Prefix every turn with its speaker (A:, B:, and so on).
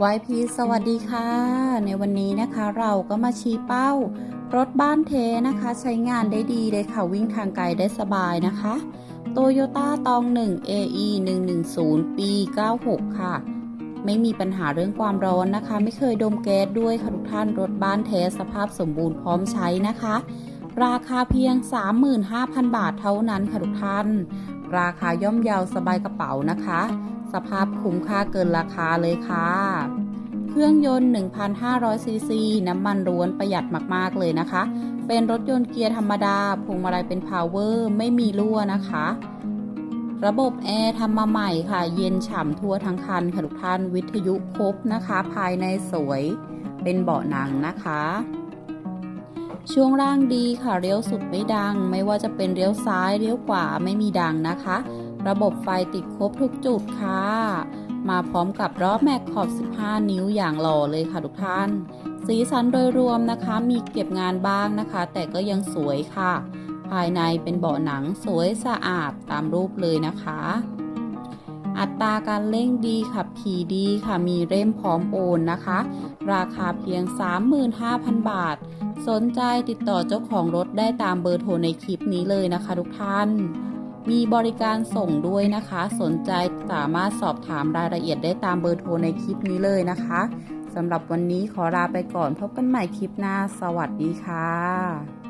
A: YP สวัสดีค่ะ ในวันนี้นะคะเราก็มาชี้เป้า รถบ้านเทนะคะ ใช้งานได้ดีเลยค่ะ วิ่งทางไกลได้สบายนะคะ Toyota ตอง 1 AE 110 ปี 96 ค่ะ ไม่มีปัญหาเรื่องความร้อนนะคะ ไม่เคยดมแก๊สด้วยค่ะทุกท่านรถบ้านเทสภาพสมบูรณ์พร้อมใช้นะคะ ราคาเพียง 35,000 บาทเท่านั้นค่ะทุกท่าน ราคาย่อมเยาวสบายกระเป๋านะคะ สภาพคุ้มค่าเกินราคาเลยค่ะ เครื่องยนต์ 1,500 ซีซี น้ำมันร้วนประหยัดมากๆเลยนะคะ เป็นรถยนต์เกียร์ธรรมดาพวงมาลัยเป็นพาวเวอร์ไม่มีรั่วนะคะ ระบบแอร์ทำมาใหม่ค่ะ เย็นฉ่ำทั่วทั้งคันค่ะทุกท่านวิทยุครบนะคะ ภายในสวย เป็นเบาะหนังนะคะ ช่วงล่างดีค่ะเลี้ยวสุดไม่ดัง ไม่ว่าจะเป็นเลี้ยวซ้ายเลี้ยวขวาไม่มีดังนะคะ ระบบไฟติดครบทุกจุดค่ะ มาพร้อมกับรอบแม็กขอบ 15 นิ้วอย่างหล่อเลยค่ะทุกท่าน สีสันโดยรวมนะคะ มีเก็บงานบ้างนะคะ แต่ก็ยังสวยค่ะ ภายในเป็นเบาะหนังสวยสะอาดตามรูปเลยนะคะ อัตราการเร่งดีขับขี่ดีค่ะมีเร่มพร้อมโอนนะคะ ราคาเพียง 35,000 บาท สนใจติดต่อเจ้าของรถได้ตามเบอร์โทรในคลิปนี้เลยนะคะทุกท่านมีบริการส่งด้วยนะคะ สนใจสามารถสอบถามรายละเอียดได้ตามเบอร์โทรในคลิปนี้เลยนะคะสำหรับวันนี้ขอลาไปก่อนพบกันใหม่คลิปหน้า สวัสดีค่ะ